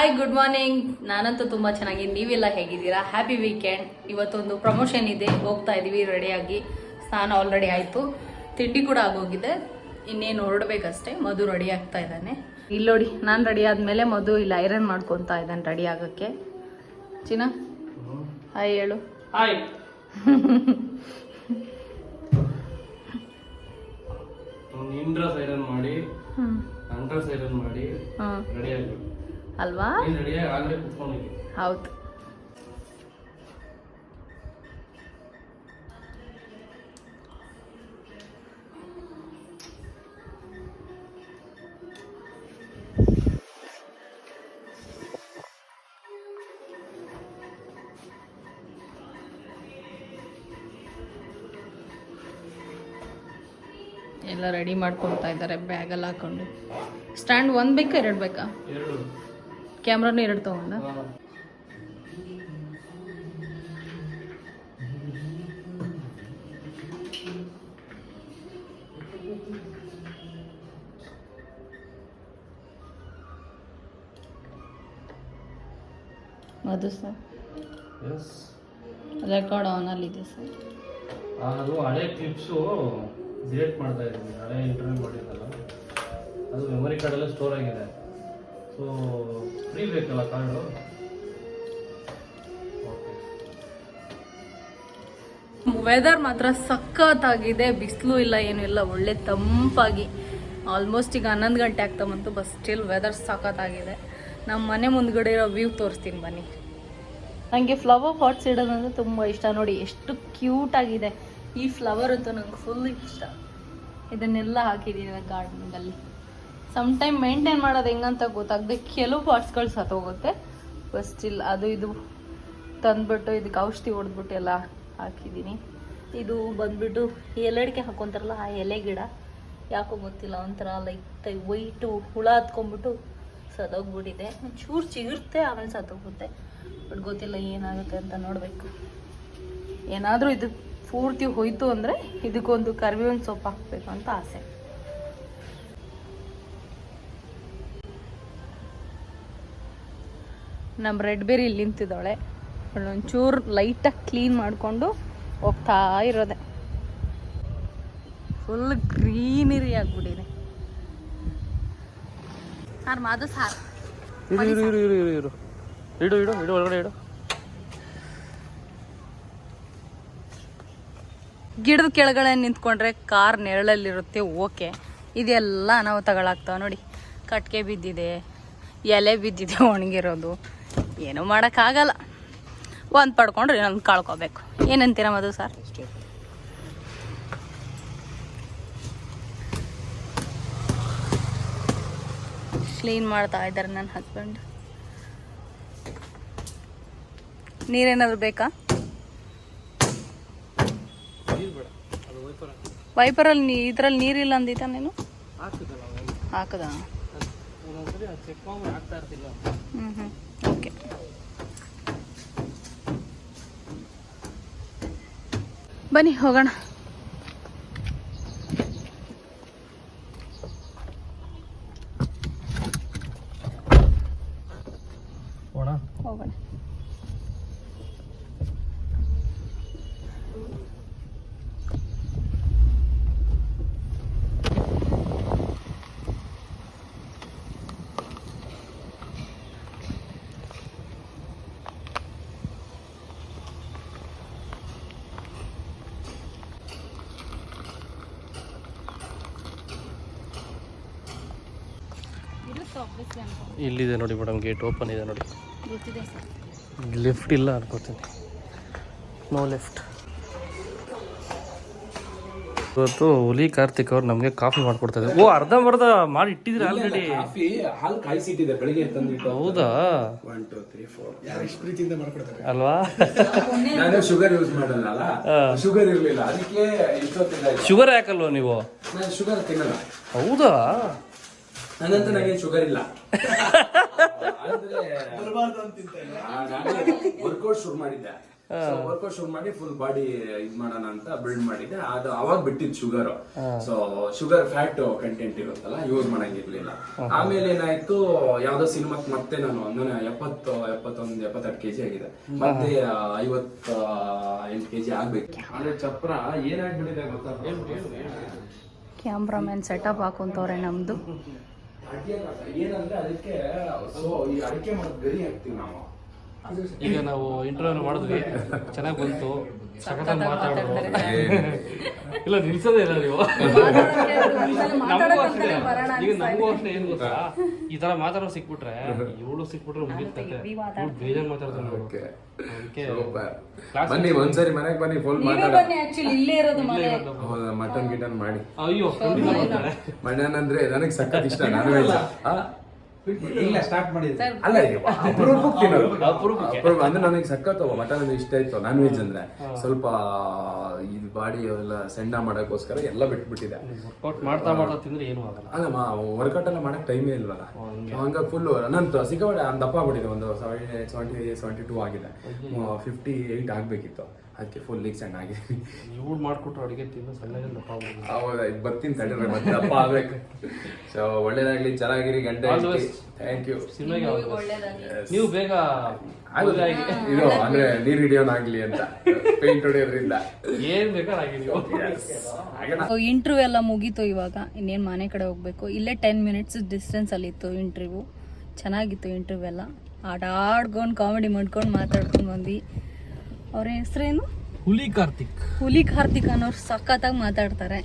Hi good morning ನಾನಂತೂ ತುಂಬ ಚೆನ್ನಾಗಿ ನೀವೆಲ್ಲ ಹೇಗಿದ್ದೀರಾ? ಹ್ಯಾಪಿ ವೀಕೆಂಡ್ ಇವತ್ತೊಂದು ಪ್ರಮೋಷನ್ ಇದೆ. ಹೋಗ್ತಾ ಇದ್ದೀವಿ ರೆಡಿಯಾಗಿ ಸ್ನಾನ ಆಲ್ರೆಡಿ ಆಯಿತು. ತಿಂಡಿ ಕೂಡ ಆಗೋಗಿದೆ. ಇನ್ನೇನು ಹೊರಡ್ಬೇಕಷ್ಟೇ. ಮಧು ರೆಡಿ ಆಗ್ತಾ ಇದ್ದಾನೆ. ಇಲ್ಲಿ ನೋಡಿ ನಾನು ರೆಡಿ ಆದಮೇಲೆ ಮಧು ಇಲ್ಲಿ ಐರನ್ ಮಾಡ್ಕೊತಾ ಇದ್ದಾನೆ ರೆಡಿ ಆಗೋಕ್ಕೆ. ಚಿನ್ನ? ಹಾಯ್ ಹೇಳು. ಹಾಯ್ ಮಾಡಿ ಮಾಡಿ ರೆಡಿ ಅಲ್ವಾ? ಹೌದು. ಎಲ್ಲ ರೆಡಿ ಮಾಡ್ಕೊಳ್ತಾ ಇದ್ದಾರೆ ಬ್ಯಾಗಲ್ಲಿ ಹಾಕೊಂಡು. ಸ್ಟ್ಯಾಂಡ್ ಒಂದು ಬೇಕಾ ಎರಡು ಬೇಕಾ? ಎರಡು. ಕ್ಯಾಮ್ರಾನು ಎರಡು ತಗೊಂಡ. ಅದು ಸರ್. ಎಸ್ ರೆಕಾರ್ಡ್ ಆನಲ್ಲಿದೆ ಸರ್. ಅದು ಹಳೆ ಕ್ಲಿಪ್ಸು ಡಿಲೀಟ್ ಮಾಡ್ತಾ ಇದ್ದೀನಿ. ಹಳೆ ಇಂಟರ್ವ್ಯೂ ಮಾಡಿದ್ದಲ್ಲ. ಅದು ಮೆಮೊರಿ ಕಾರ್ಡಲ್ಲೇ ಸ್ಟೋರ್ ಆಗಿದೆ. ಸೊ ಫ್ರೀ ಬೇಕಲ್ಲ ಕಾರ್ಡು ವೆದರ್ ಮಾತ್ರ ಸಖತ್ತಾಗಿದೆ, ಬಿಸಿಲು ಇಲ್ಲ, ಏನೂ ಇಲ್ಲ, ಒಳ್ಳೆ ತಂಪಾಗಿ. ಆಲ್ಮೋಸ್ಟ್ ಈಗ ಹನ್ನೊಂದು ಗಂಟೆ ಆಗ್ತಾ ಬಂತು ಬಸ್ ಸ್ಟಿಲ್ ವೆದರ್ ಸಖತ್ತಾಗಿದೆ. ನಮ್ಮ ಮನೆ ಮುಂದ್ಗಡೆ ಇರೋ ವ್ಯೂ ತೋರಿಸ್ತೀನಿ, ಬನ್ನಿ. ನನಗೆ ಫ್ಲವರ್ ಪಾಟ್ಸ್ ಇಡೋದಂದ್ರೆ ತುಂಬ ಇಷ್ಟ. ನೋಡಿ, ಎಷ್ಟು ಕ್ಯೂಟ್ ಆಗಿದೆ. ಈ ಫ್ಲವರ್ ಅಂತೂ ನಂಗೆ ಫುಲ್ ಇಷ್ಟ. ಇದನ್ನೆಲ್ಲ ಹಾಕಿದ್ದೀನಿ ಗಾರ್ಡನ್ದಲ್ಲಿ ಟೈಮ್ ಮೇಂಟೈನ್ ಮಾಡೋದು ಹೆಂಗಂತ ಗೊತ್ತಾಗದೆ. ಕೆಲವು ಪಾಟ್ಸ್ಗಳು ಸತ್ತೋಗುತ್ತೆ. ಫಸ್ಟ್ ಸ್ಟಿಲ್ ಅದು ಇದು ತಂದ್ಬಿಟ್ಟು ಇದಕ್ಕೆ ಔಷಧಿ ಹೊಡೆದ್ಬಿಟ್ಟು ಎಲ್ಲ ಹಾಕಿದ್ದೀನಿ. ಇದು ಬಂದ್ಬಿಟ್ಟು ಎಲೆಡಿಕೆ ಹಾಕೊಂತಾರಲ್ಲ, ಆ ಎಲೆ ಗಿಡ. ಯಾಕೋ ಗೊತ್ತಿಲ್ಲ, ಒಂಥರ ಲೈಟ್ ವೈಟು ಹುಳ ಹತ್ಕೊಂಡ್ಬಿಟ್ಟು ಸದೋಗ್ಬಿಟ್ಟಿದೆ ಚೂರು ಚಿಗಿರುತ್ತೆ ಆಮೇಲೆ ಸತ್ತೋಗುತ್ತೆ. ಬಟ್ ಗೊತ್ತಿಲ್ಲ ಏನಾಗುತ್ತೆ ಅಂತ ನೋಡಬೇಕು. ಏನಾದರೂ ಇದು ಪೂರ್ತಿ ಹೋಯ್ತು ಅಂದರೆ ಇದಕ್ಕೊಂದು ಕರಿಬೇವಿನ ಸೊಪ್ಪು ಹಾಕಬೇಕು ಅಂತ ಆಸೆ. ನಮ್ಮ ರೆಡ್ ಬೇರಿ ಇಲ್ಲಿ ನಿಂತಿದ್ದಾಳೆ. ಒಂಚೂರು ಲೈಟಾಗಿ ಕ್ಲೀನ್ ಮಾಡಿಕೊಂಡು ಹೋಗ್ತಾ ಇರೋದೆ. ಫುಲ್ ಗ್ರೀನರಿ ಆಗ್ಬಿಟ್ಟಿದೆ ಸಾರ್ ಮಾದು ಸಾರ್. ಇಡು ಇಡು ಇಡು ಒಳಗಡೆ ಇಡು. ಗಿಡದ ಕೆಳಗಡೆ ನಿಂತ್ಕೊಂಡ್ರೆ ಕಾರ್ ನೆರಳಲ್ಲಿರುತ್ತೆ ಓಕೆ. ಇದೆಲ್ಲ ಅನಾಹುತಗಳಾಗ್ತಾವೆ ನೋಡಿ. ಕಟ್ಗೆ ಬಿದ್ದಿದೆ ಎಲೆ ಬಿದ್ದಿದೆ ಒಣಗಿರೋದು. ಏನೂ ಮಾಡೋಕ್ಕಾಗಲ್ಲ. ಒಂದು ಪಡ್ಕೊಂಡ್ರೆ ಇನ್ನೊಂದು ಕಳ್ಕೊಬೇಕು. ಏನಂತೀರ ಮಧು ಸರ್? ಕ್ಲೀನ್ ಮಾಡ್ತಾ ಇದ್ದಾರೆ ನನ್ನ ಹಸ್ಬೆಂಡ್. ನೀರೇನಾದ್ರು ಬೇಕಾ? ವೈಪರಲ್ಲಿ ನೀ ಇದ್ರಲ್ಲಿ ನೀರಿಲ್ಲ ಅಂದಿದ್ದ ನೀನು? ಹಾಕದ ಹ್ಞೂ ಹ್ಞೂ ಓಕೆ ಬನ್ನಿ ಹೋಗೋಣ ಹೋಣ ಹೋಗೋಣ ಇಲ್ಲಿದೆ ನೋಡಿ ಮೇಡಮ್ ಗೇಟ್ ಓಪನ್ ಇದೆ ನೋಡಿ. Lift sir. ಲೆಫ್ಟ್ ಇಲ್ಲ ಅನ್ಕೋತೀನಿ. ನೋ ಲೆಫ್ಟ್ ಇವತ್ತು ಹುಲಿ ಕಾರ್ತಿಕ್ ಅವ್ರು ನಮಗೆ ಕಾಫಿ ಮಾಡ್ಕೊಡ್ತಾ ಇದ್ದಾರೆ. ಓ ಅರ್ಧಂಬರ್ಧ ಮಾಡಿ ಇಟ್ಟಿದ್ರೆ ಆಲ್ರೆಡಿ ಕಾಫಿ ಹಾಲು ಕಾಯಿಸಿಟ್ಟಿದೆ ಬೆಳಿಗ್ಗೆ ತಂದಿಟ್ಟು. ಹೌದಾ? ಒನ್ ಟೂ ತ್ರೀ ಫೋರ್ ಎಷ್ಟು ಪ್ರೀತಿಯಿಂದ ಮಾಡ್ಕೊಡ್ತಾರೆ? ಅಲ್ವಾ? ನಾನು ಶುಗರ್ ಯೂಸ್ ಮಾಡಲ್ಲ. ಶುಗರ್ ಇರಲಿಲ್ಲ. ಅದಕ್ಕೆ ಇಷ್ಟೊತ್ತಿಲ್ಲ ಶುಗರ್ ಯಾಕಲ್ವ ನೀವು? ನಾನು ಶುಗರ್ ತಿನ್ನಲ್ಲ. ಹೌದಾ? ನನ್ನಂತ ನನಗೆ ಶುಗರ್ ಇಲ್ಲ. ವರ್ಕೌಟ್ ಶುರು ಮಾಡಿದ್ದೆ. ವರ್ಕೌಟ್ ಶುರು ಮಾಡಿ ಫುಲ್ ಬಾಡಿ ಇದ್ ಮಾಡೋಣ ಅಂತ ಬಿಲ್ಡ್ ಮಾಡಿದ್ದೆ. ಅದು ಅವಾಗ ಬಿಟ್ಟಿದ್ sugar so sugar fat content ಇರುತ್ತಲ್ಲ ಯೂಸ್ ಮಾಡಂಗಿರ್ಲಿಲ್ಲ ಆಮೇಲೆ ಏನಾಯ್ತು ಯಾವ್ದೋ ಸಿನಿಮಾಕ್ ಮತ್ತೆ ನಾನು ನಾನು ಎಪ್ಪತ್ತು ಎಪ್ಪತ್ತೊಂದು ಎಪ್ಪತ್ತೆರಡು ಕೆಜಿ ಆಗಿದೆ. ಮತ್ತೆ ಐವತ್ತ ಎಂಟು ಕೆಜಿ ಆಗ್ಬೇಕು. ಆದ್ರೆ ಚಪ್ರ ಏನಾಗ್ಬಿಟ್ಟಿದೆ ಗೊತ್ತಾ? ಕ್ಯಾಮ್ರಾಮನ್ ಸೆಟಪ್ ಹಾಕೊಂತವ್ರೆ ನಮ್ದು. ಅದಕ್ಕೆ ಈಗ ನಾವು ಇಂಟರ್ವ್ಯೂ ಮಾಡಿದ್ವಿ. ಚೆನ್ನಾಗಿ ಬಂತು. ಸಖತ್ತಾಗಿ ಮಾತಾಡ್ತಾರೆ. ಇಲ್ಲ ನಿಲ್ಸೋದೇ ಇಲ್ಲ ನೀವು. ನಮಗೂ ಅಷ್ಟೇ. ಈಗ ನಮಗೂ ಅಷ್ಟೇ ಏನ್ ಗೊತ್ತಾ? ಈ ತರ ಮಾತಾಡೋ ಸಿಕ್ಬಿಟ್ರೆ ಇವಳು ಸಿಕ್ಬಿಟ್ರೆ ಮುಗಿತೈತೆ ಬೇಜಾರ್ ಮಾತಾಡ್ತಾನೆ ನೋಡು. ಅದಕ್ಕೆ ಬನ್ನಿ ಒಂದ್ಸರಿ ಮನೆಗೆ ಬನ್ನಿ ಫುಲ್ ಮಾತಾಡಿ ಬನ್ನಿ ಆಕ್ಚುಲಿ ಇಲ್ಲೇ ಇರೋದು ಮನೆ. ಮಟನ್ ಗಿಟನ್ ಮಾಡಿ. ಅಯ್ಯೋ ಮಟನ್ ಅಂದ್ರೆ ನನಗೆ ಸಖತ್ ಇಷ್ಟ ನಾನ್ ವೆಜ್. ಇಲ್ಲ ಸ್ಟಾರ್ಟ್ ಮಾಡಿದ್ದೆ ಅಲ್ಲ ಅಪರೂಪಕ್ಕೆ ತಿನ್ನೋದು. ಅಪರೂಪ ಅಂದ್ರೆ ನನಗೆ ಸಖತ್ ಮಟನ್ ಅಂದ್ರೆ ಇಷ್ಟ ಇತ್ತು ನಾನ್ ವೆಜ್ ಅಂದ್ರೆ. ಸ್ವಲ್ಪ ಇದು ಬಾಡಿ ಎಲ್ಲ ಸೆಂಡ ಮಾಡಕ್ಕೋಸ್ಕರ ಎಲ್ಲ ಬಿಟ್ಬಿಟ್ಟಿದೆ. ವರ್ಕೌಟ್ ಮಾಡ್ತಾ ಮಾಡ್ತಾ ತಿಂದ್ರೆ ಏನು ಆಗಲ್ಲ. ಅಲ್ಲ ವರ್ಕೌಟ್ ಎಲ್ಲ ಮಾಡಕ್ ಟೈಮೇ ಇಲ್ವಲ್ಲ? ಹಂಗ. ಫುಲ್ ನಂತರ ಸಿಕ್ಕಾಪಟ್ಟೆ ಒಂದು ದಪ್ಪ ಬಿಟ್ಟಿದೆ ಒಂದು ಸೆವೆಂಟಿ ಸೆವೆಂಟಿ ಟೂ ಆಗಿದೆ. ಫಿಫ್ಟಿ ಏಯ್ಟ್ ಆಗ್ಬೇಕಿತ್ತು. ಅದಕ್ಕೆ ಫುಲ್ ಲೀಕ್ಸ್ ಚೆನ್ನಾಗಿದೆ ಆಗಿದೆ. ಇವಳು ಮಾಡ್ಕೊಟ್ರು ಅಡಿಗೆ ತಿಂದು ಸಣ್ಣಗೆ ದಪ್ಪ ಆಗ್ಬೋದು ಹೌದಾ ಇದು ಬರ್ತೀನಿ ತಡೀರಿ ಮತ್ತೆ ದಪ್ಪ ಆಗ್ಬೇಕು. ಸೊ ಒಳ್ಳೇದಾಗ್ಲಿ ಚೆನ್ನಾಗಿರಿ ಗಂಟೆ. ಥ್ಯಾಂಕ್ ಯು ಸಿನಿಮಾಗೆ ನೀವು ಬೇಗ ಇದು ಅಂದ್ರೆ ನೀರು ಹಿಡಿಯೋನಾಗ್ಲಿ ಅಂತ. ಪೇಂಟ್ ಹೊಡೆಯೋದ್ರಿಂದ. ಏನ್ ಬೇಕಾದ್ರೆ ಇಂಟರ್ವ್ಯೂ ಎಲ್ಲ ಮುಗೀತು ಇವಾಗ. ಇನ್ನೇನು ಮನೆ ಕಡೆ ಹೋಗ್ಬೇಕು. ಇಲ್ಲೇ ಟೆನ್ ಮಿನಿಟ್ಸ್ ಡಿಸ್ಟೆನ್ಸ್ ಅಲ್ಲಿ ಇತ್ತು ಇಂಟರ್ವ್ಯೂ ಚೆನ್ನಾಗಿತ್ತು ಇಂಟರ್ವ್ಯೂ ಎಲ್ಲ. ಆಟ ಆಡ್ಕೊಂಡು ಕಾಮಿಡಿ ಮಾಡ್ಕೊಂಡು ಮಾತಾಡ್ಕೊಂಡು ಬಂದ್ವಿ. ಅವ್ರ ಹೆಸರೇನು? ಹುಲಿ ಕಾರ್ತಿಕ್. ಹುಲಿ ಕಾರ್ತಿಕ್ ಅನ್ನೋರು ಸಖತ್ತಾಗಿ ಮಾತಾಡ್ತಾರೆ.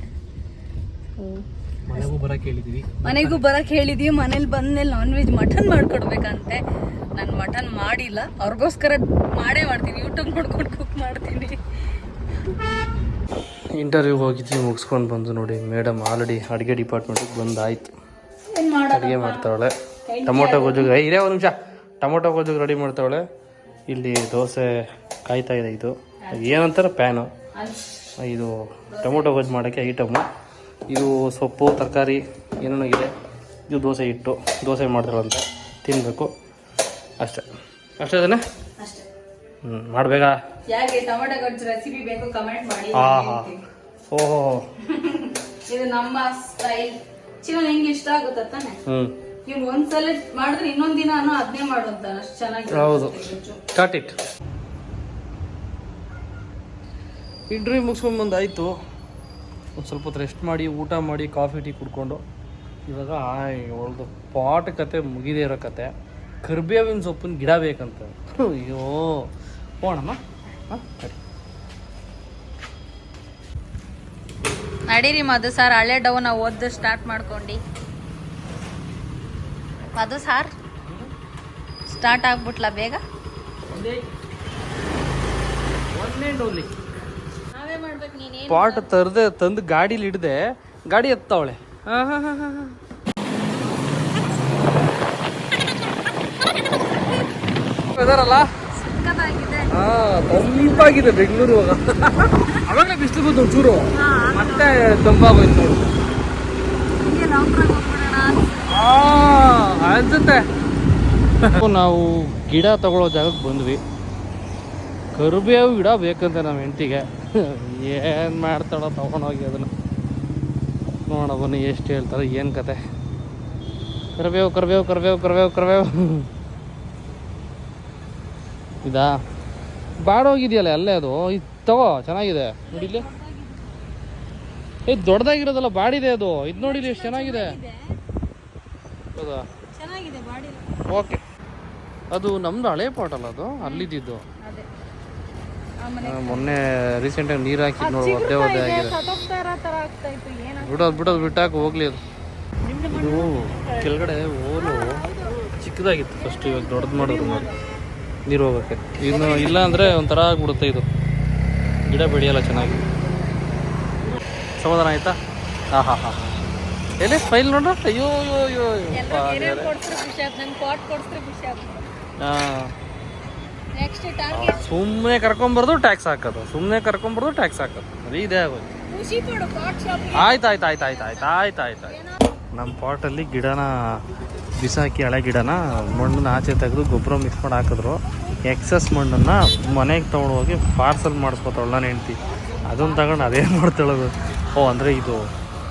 ಮನೆಗೂ ಬರಕ್ ಹೇಳಿದೀವಿ. ಮನೆಗೂ ಬರಕ್ಕೆ ಹೇಳಿದೀವಿ. ಮನೇಲಿ ಬಂದ್ಮೇಲೆ ನಾನ್ ವೆಜ್ ಮಟನ್ ಮಾಡ್ಕೊಡ್ಬೇಕಂತೆ. ನಾನು ಮಟನ್ ಮಾಡಿಲ್ಲ. ಅವ್ರಿಗೋಸ್ಕರ ಮಾಡೇ ಮಾಡ್ತೀನಿ. ಯೂಟ್ಯೂಬ್ ನೋಡ್ಕೊಂಡು ಕುಕ್ ಮಾಡ್ತೀನಿ. ಇಂಟರ್ವ್ಯೂ ಹೋಗಿದ್ವಿ ಮುಗಿಸ್ಕೊಂಡು ಬಂದು ನೋಡಿ. ಮೇಡಮ್ ಆಲ್ರೆಡಿ ಅಡುಗೆ ಡಿಪಾರ್ಟ್ಮೆಂಟಿಗೆ ಬಂದಾಯ್ತು. ಅಡುಗೆ ಮಾಡ್ತಾವಳೆ. ಟೊಮೊಟೊ ಗೊಜ್ಜುಗೆ ಇರೇ ಒಂದು ನಿಮಿಷ. ಟೊಮೊಟೊ ಗೊಜ್ಜುಗೆ ರೆಡಿ ಮಾಡ್ತಾವಳೆ. ಇಲ್ಲಿ ದೋಸೆ ಕಾಯ್ತಾ ಇದೆ ಇದು. ಏನಂತಾರೆ? ಪ್ಯಾನು. ಇದು ಟೊಮೊಟೊ ಗೊಜ್ಜು ಮಾಡೋಕ್ಕೆ ಐಟಮು. ಇದು ಸೊಪ್ಪು ತರಕಾರಿ ಏನೇನೋ ಇದೆ. ಇದು ದೋಸೆ ಹಿಟ್ಟು. ದೋಸೆ ಮಾಡ್ತಾಳಂತೆ ತಿನ್ನಬೇಕು ಅಷ್ಟೇ. ಅಷ್ಟೇ ಅದನ್ನೇ ಹ್ಞೂ ಮಾಡಬೇಕಾ? ಹಾಂ ಹಾಂ ಓಹೋ. ಇದು ನಮ್ಮ ಸ್ಟೈಲ್ ಚಿನ್ನ ನಿಂಗೆ ಇಷ್ಟ ಆಗುತ್ತೆ ತಾನೆ? ಹ್ಞೂ ಇವ್ನು ಒಂದ್ಸಲ ಮಾಡಿದ್ರೆ ಇನ್ನೊಂದ್ ದಿನ ಅದನ್ನೇ ಮಾಡುವಂತ ಅಷ್ಟು ಚೆನ್ನಾಗಿ ಹೌದು. ಸ್ಟಾರ್ಟ್ ಇಟ್ ಇಂಟರ್ವ್ಯೂ ಮುಗಿಸ್ಕೊಂಡು ಆಯಿತು ಒಂದು ಸ್ವಲ್ಪ ಹೊತ್ತು ರೆಸ್ಟ್ ಮಾಡಿ ಊಟ ಮಾಡಿ ಕಾಫಿ ಟೀ ಕುಡ್ಕೊಂಡು. ಇವಾಗ ಅವಳದು ಪಾಟ್ ಕತೆ ಮುಗಿದೇ ಇರೋ ಕತೆ. ಕರ್ಬೇವಿನ ಸೊಪ್ಪಿನ ಗಿಡ ಬೇಕಂತ. ಅಯ್ಯೋ. ಹೋಣಮ್ಮ ಹಾಂ ಸರಿ. ನಡೀರಿ ಮಧು ಸರ್ ಹಳೆ ಡೌನ್ ಓದ್ದು ಸ್ಟಾರ್ಟ್ ಮಾಡ್ಕೊಂಡು. ಮಧು ಸಾರ್ ಸ್ಟಾರ್ಟ್ ಆಗ್ಬಿಟ್ಲಾ ಬೇಗ? ಒನ್ ಆ್ಯಂಡ್ ಓನ್ಲಿ ನಾವೇ ಮಾಡ್ಬೇಕು ನೀನೇನು ಪಾಟ್ ತರದೆ ತಂದು ಗಾಡಿಲಿ ಹಿಡ್ದೆ ಗಾಡಿ ಎತ್ತವಳೆ. ಹಾಂ ಹಾಂ ಹಾಂ ಹಾಂ ವೆದರಲ್ಲ ತಂಪಾಗಿದೆ ಬೆಂಗಳೂರು ಇವಾಗ. ಅವಾಗಲೇ ಬಿಸಿಲು ಬಂತು ಒಂಚೂರು. ಮತ್ತೆ ತಂಪಾಗೋಯ್ತು ಅನ್ಸುತ್ತೆ. ನಾವು ಗಿಡ ತಗೊಳ್ಳೋ ಜಾಗಕ್ಕೆ ಬಂದ್ವಿ. ಕರಿಬೇವು ಗಿಡ ಬೇಕಂತೆ ನಮ್ಮ ಹೆಂಡತಿಗೆ. ಏನು ಮಾಡ್ತಾಳೋ ತೊಗೊಂಡೋಗಿ ಅದನ್ನು. ನೋಡೋದನ್ನು ಎಷ್ಟು ಹೇಳ್ತಾರೆ ಏನು ಕತೆ. ಕರ್ಬೇವು ಕರ್ಬೇವು ಕರ್ಬೇವು ಕರ್ಬೇವು ಕರ್ಬೇವು. ಇದಾ? ಬಾಡೋಗಿದೆಯಲ್ಲ ಅಲ್ಲೇ ಅದು? ಇದು ತಗೋ ಚೆನ್ನಾಗಿದೆ. ನೋಡಿಲ್ಲ? ಇದು ದೊಡ್ಡದಾಗಿರೋದಲ್ಲ ಬಾಡಿದೆ ಅದು. ಇದು ನೋಡಿಲಿ ಎಷ್ಟು ಚೆನ್ನಾಗಿದೆ. ಹೌದಾ? ಓಕೆ. ಅದು ನಮ್ದು ಹಳೆ ಪಾಟ್ ಅಲ್ಲ ಅದು. ಅಲ್ಲಿದ್ದು ಮೊನ್ನೆ ರೀಸೆಂಟಾಗಿ ನೀರು ಹಾಕಿ ನೋಡಿ ಒದ್ದೆ ಒದ್ದೆ ಆಗಿದೆ ಬಿಡೋದು ಬಿಡೋದು ಬಿಟ್ಟಾಕ ಹೋಗ್ಲಿ ಅದು. ಇದು ಕೆಳಗಡೆ ಓಲು ಚಿಕ್ಕದಾಗಿತ್ತು ಫಸ್ಟ್ ಇವಾಗ ದೊಡ್ಡದು ಮಾಡಿದ್ರು ನೋಡಿ. ನೀರು ಹೋಗಕ್ಕೆ. ಇನ್ನು ಇಲ್ಲ ಅಂದರೆ ಒಂಥರ ಆಗ್ಬಿಡುತ್ತೆ ಇದು. ಗಿಡ ಬೆಳೆಯಲ್ಲ ಚೆನ್ನಾಗಿ. ಸಮಾಧಾನ ಆಯ್ತಾ? ಹಾಂ ಹಾಂ ಹಾಂ ಎಲ್ಲಿ? ಫೈಲ್ ನೋಡ್ರ? ಅಯ್ಯೋ ಅಯ್ಯೋ ಅಯ್ಯೋ. ಹಾಂ. ಸುಮ್ಮನೆ ಕರ್ಕೊಂಬರ್ದು ಟ್ಯಾಕ್ಸ್ ಹಾಕೋದು. ಸುಮ್ಮನೆ ಕರ್ಕೊಂಬರ್ದು ಟ್ಯಾಕ್ಸ್ ಹಾಕೋದು. ಅದೇ ಇದೆ ಆಗೋದು. ಆಯ್ತು ಆಯ್ತು ಆಯ್ತು ಆಯ್ತು ಆಯ್ತು ಆಯ್ತು ಆಯ್ತು ನಮ್ಮ ಪಾಟಲ್ಲಿ ಗಿಡನ ಬಿಸಾಕಿ ಹಳೆ ಗಿಡನ ಮಣ್ಣನ್ನು ಆಚೆ ತೆಗೆದು ಗೊಬ್ಬರ ಮಿಕ್ಸ್ ಮಾಡಿ ಹಾಕಿದ್ರು. ಎಕ್ಸಸ್ ಮಣ್ಣನ್ನು ಮನೆಗೆ ತೊಗೊಂಡು ಹೋಗಿ ಪಾರ್ಸಲ್ ಮಾಡಿಸ್ಕೊತಾವಳ ನಾನು ಹೆಂಡ್ತಿ. ಅದನ್ನು ತಗೊಂಡು ಅದೇನು ಮಾಡ್ತಾಳದು ಓ ಅಂದರೆ ಇದು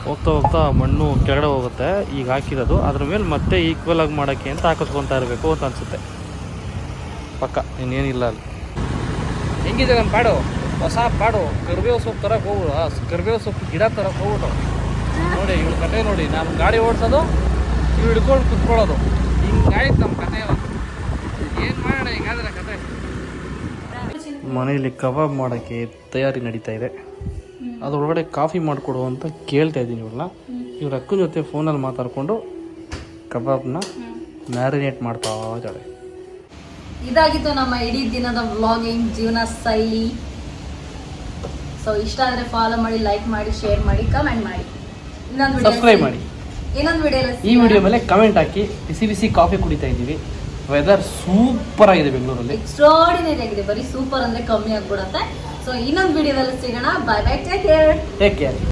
ಹೋಗ್ತಾ ಹೋಗ್ತಾ ಮಣ್ಣು ಕೆಳಗಡೆ ಹೋಗುತ್ತೆ. ಈಗ ಹಾಕಿರೋದು. ಅದ್ರ ಮೇಲೆ ಮತ್ತೆ ಈಕ್ವಲ್ ಆಗಿ ಮಾಡೋಕ್ಕೆ ಅಂತ ಹಾಕಿಸ್ಕೊತಾ ಇರಬೇಕು ಅಂತ ಅನಿಸುತ್ತೆ. ಪಕ್ಕ ಇನ್ನೇನಿಲ್ಲ ಅಲ್ಲಿ. ಹೆಂಗಿದೆ ನಮ್ಮ ಪಾಡು? ಹೊಸ ಪಾಡು. ಕರ್ಬೇವು ಸೊಪ್ಪು ತರಕ್ಕೆ ಹೋಗ್ಬಿಡು ಕರ್ಬೇವು ಸೊಪ್ಪು ಗಿಡ ತರಕ್ಕೆ ಹೋಗ್ಬಿಟ್ಟು ನೋಡಿ ಇವಳು ಕತೆ ನೋಡಿ. ನಾನು ಗಾಡಿ ಓಡಿಸೋದು ಇವ್ ಹಿಡ್ಕೊಂಡು ಕುತ್ಕೊಳ್ಳೋದು. ಹಿಂಗಾಯ್ತು ನಮ್ಮ ಕತೆ ಏನು ಮಾಡೋಣ ಹಿಂಗಾದ್ರೆ ಕತೆ? ಮನೆಯಲ್ಲಿ ಕಬಾಬ್ ಮಾಡೋಕ್ಕೆ ತಯಾರಿ ನಡೀತಾ ಇದೆ. ಅದರೊಳಗಡೆ ಕಾಫಿ ಮಾಡಿಕೊಡು ಅಂತ ಕೇಳ್ತಾ ಇದ್ದೀನಿ ಇವ್ರನ್ನ ಇವ್ರ ಅಕ್ಕನ ಜೊತೆ ಫೋನಲ್ಲಿ ಮಾತಾಡಿಕೊಂಡು ಕಬಾಬ್ನ ಮ್ಯಾರಿನೇಟ್ ಮಾಡ್ತಾ ಇದ್ದಾಳೆ. ಇದಾಗಿತ್ತು ನಮ್ಮ ಇಡೀ ದಿನದ ವ್ಲಾಗಿಂಗ್ ಜೀವನ ಶೈಲಿ. ಸೊ ಇಷ್ಟ ಆದರೆ ಫಾಲೋ ಮಾಡಿ ಲೈಕ್ ಮಾಡಿ ಶೇರ್ ಮಾಡಿ ಕಮೆಂಟ್ ಮಾಡಿ. ಇನ್ನೊಂದು ಸಬ್ಸ್ಕ್ರೈಬ್ ಮಾಡಿ. ಇನ್ನೊಂದು ವಿಡಿಯೋ ಈ ವಿಡಿಯೋ ಮೇಲೆ ಕಮೆಂಟ್ ಹಾಕಿ ಬಿಸಿ ಬಿಸಿ ಕಾಫಿ ಕುಡಿತಾ ಇದ್ದೀವಿ. ವೆದರ್ ಸೂಪರ್ ಆಗಿದೆ ಬೆಂಗಳೂರಲ್ಲಿ. ಎಕ್ಸ್ಟ್ರಾಡಿನರಿ ಆಗಿದೆ. ಬರೀ ಸೂಪರ್ ಅಂದ್ರೆ ಕಮ್ಮಿ ಆಗ್ಬಿಡತ್ತೆ. ಸೊ ಇನ್ನೊಂದು ವಿಡಿಯೋದಲ್ಲಿ ಸಿಗೋಣ. Bye bye take care take care